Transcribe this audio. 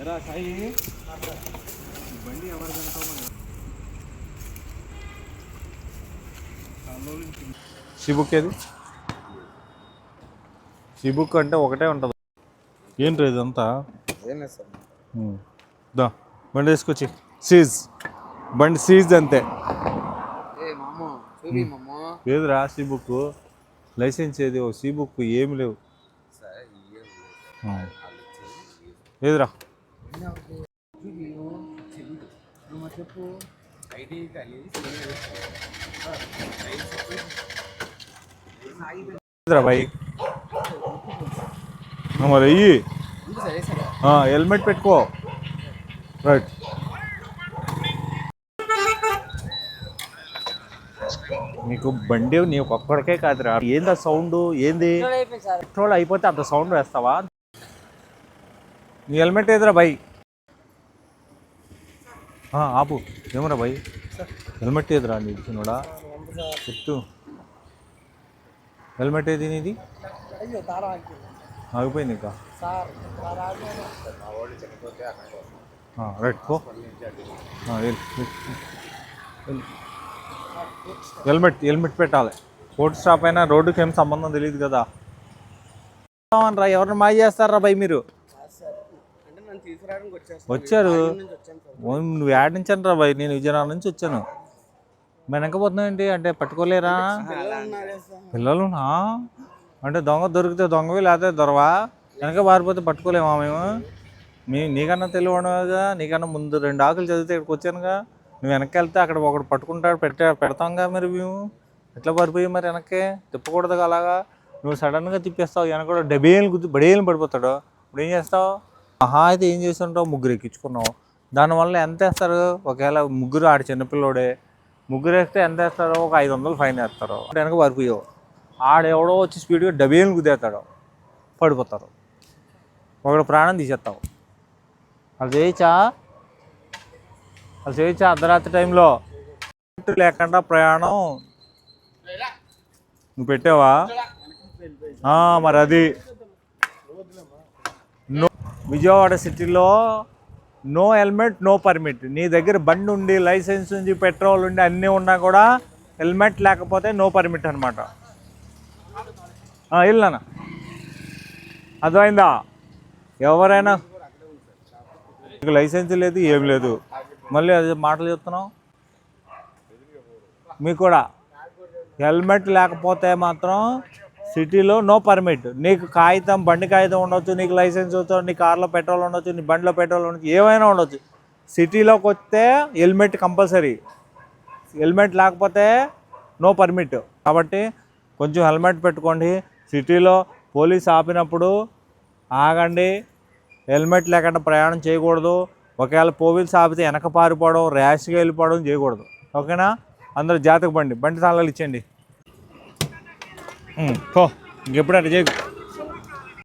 ఎరా సాయి. బండి ఎవరు కనుకోమని బుక్ ఏది? బుక్ అంటే ఒకటే ఉంటుంది. ఏంటి ఇదంతా. దా బండి వేసుకొచ్చి సీజ్. బండి సీజ్ అంతే. ఏ మామ చూపి మామ. ఏదిరా సి బుక్? లైసెన్స్ ఏది? ఓ సి బుక్ ఏమి లేవు. ఏదిరా? మరి చెప్పు మరి అయ్యి హెల్మెట్ పెట్టుకో. రైట్. నీకు బండి నీకు ఒక్కడికే కాదురా. ఏంది ఆ సౌండ్? ఏంది? పెట్రోల్ అయిపోతే అంత సౌండ్ వేస్తావా? నీ హెల్మెట్ ఏదిరా బై? ఆపు. ఏమరా బై హెల్మెట్ ఏదిరా నీ ఇచ్చినోడా చెప్తూ. హెల్మెట్ ఏది నీది? ఆగిపోయింది ఇంకా. రైట్ పో. హెల్మెట్ హెల్మెట్ పెట్టాలి. కోర్టు స్టాప్ అయినా రోడ్డుకి ఏం సంబంధం తెలియదు కదా. రా ఎవరిని మాయ చేస్తారా బై మీరు? వచ్చారు. నువ్వు యాడ్ నుంచి రా బై నేను విజయనగరం నుంచి వచ్చాను. మేము వెనకపోతున్నావు ఏంటి అంటే పట్టుకోలేరా? పిల్లలు అంటే దొంగ దొరికితే దొంగవి లేకపోతే దొరవా? వెనక పారిపోతే పట్టుకోలేమా మేము? మీ నీకన్నా తెలియడుగా నీకన్నా ముందు రెండు ఆకులు చదివితే ఇక్కడికి వచ్చానుగా. నువ్వు వెనక్కి వెళ్తే అక్కడ ఒకడు పట్టుకుంటాడు పెట్టే పెడతాంగా మరి మేము? ఎట్లా పారిపోయి మరి వెనక్కి? తిప్పకూడదు అలాగా? నువ్వు సడన్గా తిప్పేస్తావు వెనక కూడా డబేలు గుద్ది బడేలు పడిపోతాడు. ఇప్పుడు ఏం చేస్తావు? మహా అయితే ఏం చేస్తుంటావు? ముగ్గురు ఎక్కించుకున్నావు. దానివల్ల ఎంత వేస్తారు? ఒకవేళ ముగ్గురు ఆడ చిన్నపిల్లోడే ముగ్గురు వేస్తే ఎంత వేస్తారో? ఒక ఐదు వందలు ఫైన్ వేస్తారు. వెనక వరకు ఆడెవడో వచ్చి స్పీడ్గా డబేలు గుద్దేస్తాడు. పడిపోతారు. ఒకడు ప్రాణం తీసేస్తావు. అది చేయొచ్చా? అది చేయొచ్చా అర్ధరాత్రి టైంలో? లేకుండా ప్రయాణం. నువ్వు పెట్టావా? ఆ, మరి అది. విజయవాడ సిటీలో నో హెల్మెట్ నో పర్మిట్. నీ దగ్గర బండి ఉండి లైసెన్స్ ఉంది పెట్రోల్ ఉండి అన్నీ ఉన్నా కూడా హెల్మెట్ లేకపోతే నో పర్మిట్ అనమాట వెళ్ళానా అర్థమైందా? ఎవరైనా నీకు లైసెన్స్ లేదు ఏం లేదు. మళ్ళీ అది మాటలు చెప్తున్నావు? మీకు కూడా. హెల్మెట్ లేకపోతే మాత్రం సిటీలో నో పర్మిట్. నీకు కాగితం బండి కాగితం ఉండొచ్చు నీకు లైసెన్స్ ఉండొచ్చు నీ కార్లో పెట్రోల్ ఉండొచ్చు నీ బండిలో పెట్రోల్ ఉండొచ్చు ఏమైనా ఉండొచ్చు. సిటీలోకి వస్తే హెల్మెట్ కంపల్సరీ. హెల్మెట్ లేకపోతే నో పర్మిట్. కాబట్టి కొంచెం హెల్మెట్ పెట్టుకోండి. సిటీలో పోలీస్ ఆపినప్పుడు ఆగండి. హెల్మెట్ లేకుండా ప్రయాణం చేయకూడదు. ఒకవేళ పోలీస్ ఆపితే వెనక పారిపోవడం ర్యాష్గా వెళ్ళిపోవడం చేయకూడదు. ఓకేనా? అందరూ జాతక బండి బండి తాళాలు ఇచ్చేయండి. పో ఇంకెప్పుడు అటు చేయకు